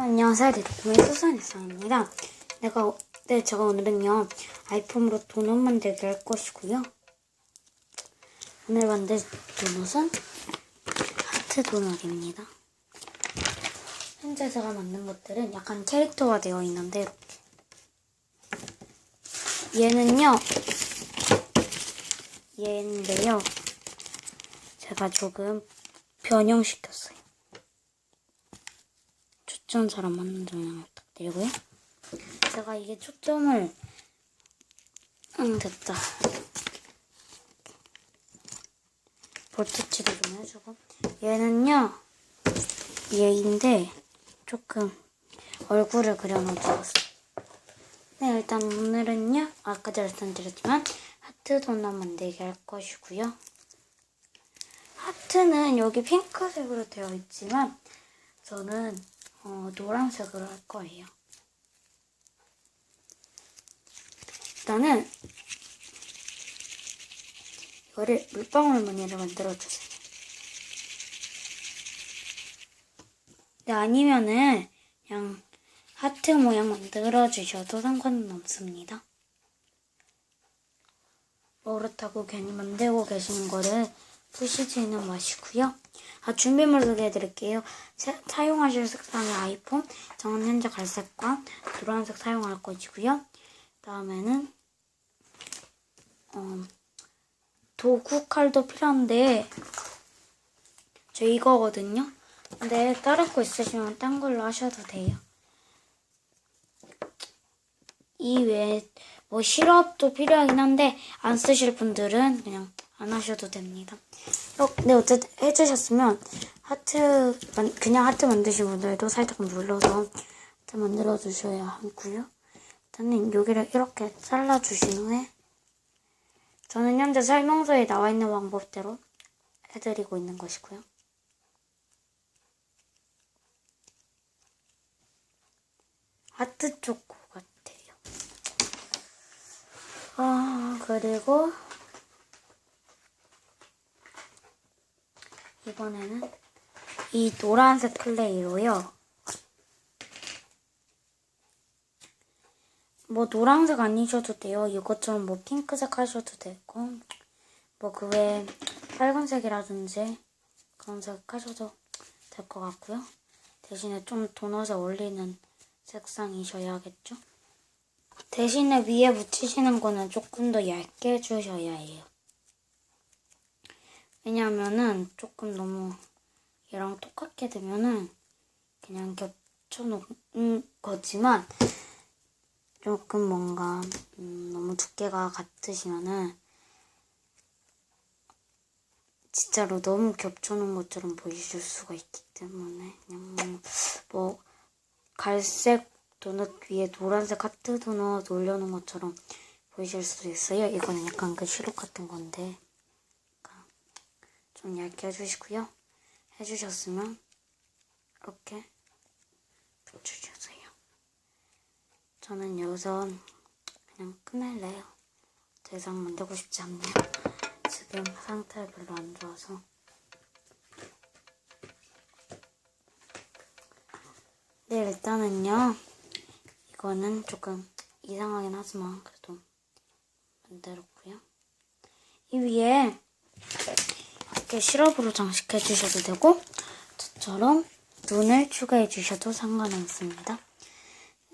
안녕하세요. 리더kum의 수산일상입니다. 내가, 네, 제가 오늘은요, 아이폰으로 도넛 만들기 할 것이고요. 오늘 만들 도넛은 하트 도넛입니다. 현재 제가 만든 것들은 약간 캐릭터화 되어 있는데, 얘는요, 얘인데요, 제가 조금 변형시켰어요. 초점 잘 안 맞는 점 양해 부탁드리고요. 제가 이게 초점을 응 됐다. 볼트치도 좀 해주고 얘는요 얘인데 조금 얼굴을 그려놓아주었어요. 네 일단 오늘은요 아까도 말씀드렸지만 하트 도넛 만들기 할 것이고요. 하트는 여기 핑크색으로 되어 있지만 저는 어, 노란색으로 할 거예요. 일단은 이거를 물방울 무늬를 만들어 주세요. 네, 아니면은 그냥 하트 모양 만들어 주셔도 상관은 없습니다. 뭐 그렇다고 괜히 만들고 계시는 거를 푸시지는 마시고요. 아, 준비물 소개해드릴게요. 사, 사용하실 색상의 아이폰, 저는 현재 갈색과 노란색 사용할 것이고요. 다음에는 어, 도구 칼도 필요한데 저 이거거든요. 근데 다른 거 있으시면 딴 걸로 하셔도 돼요. 이 외에 뭐 시럽도 필요하긴 한데 안 쓰실 분들은 그냥 안 하셔도 됩니다. 어, 네 어쨌든 해주셨으면 하트 만- 그냥 하트 만드신 분들도 살짝 눌러서 하트 만들어 주셔야 하고요. 일단은 여기를 이렇게 잘라 주신 후에 저는 현재 설명서에 나와 있는 방법대로 해드리고 있는 것이고요. 하트 초코 같아요. 아, 그리고 이번에는 이 노란색 클레이로요. 뭐 노란색 아니셔도 돼요. 이것처럼 뭐 핑크색 하셔도 되고 뭐 그 외에 빨간색이라든지 그런 색 하셔도 될 것 같고요. 대신에 좀 도넛에 어울리는 색상이셔야겠죠. 대신에 위에 묻히시는 거는 조금 더 얇게 해주셔야 해요. 왜냐하면은 조금 너무 얘랑 똑같게 되면은 그냥 겹쳐놓은 거지만 조금 뭔가 음, 너무 두께가 같으시면은 진짜로 너무 겹쳐놓은 것처럼 보이실 수가 있기 때문에 그냥 뭐 갈색 도넛 위에 노란색 하트 도넛 올려놓은 것처럼 보이실 수도 있어요. 이거는 약간 그 시럽 같은 건데 좀 얇게 해주시고요. 해주셨으면 이렇게 붙여주세요. 저는 여기서 그냥 끝낼래요. 더 이상 만들고 싶지 않네요. 지금 상태가 별로 안 좋아서. 네, 일단은요. 이거는 조금 이상하긴 하지만 그래도 만들었고요. 이 위에 이렇게 시럽으로 장식해 주셔도 되고 저처럼 눈을 추가해 주셔도 상관없습니다.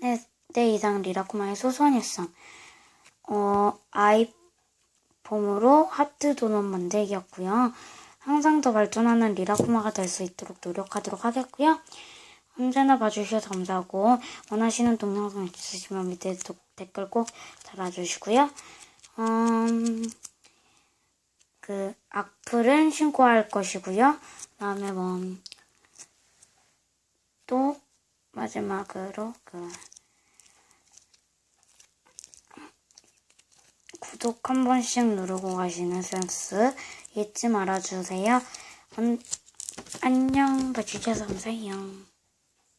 네, 네 이상 리라쿠마의 소소한 일상 어, 아이폼으로 하트 도넛 만들기였고요. 항상 더 발전하는 리라쿠마가 될 수 있도록 노력하도록 하겠고요. 언제나 봐주셔서 감사하고 원하시는 동영상 있으시면 밑에 도- 댓글 꼭 달아주시고요. 음, 그 악플은 신고할 것이고요. 그다음에 뭐 또 마지막으로 그 구독 한 번씩 누르고 가시는 센스 잊지 말아주세요. 안- 안녕 봐주셔서 감사해요.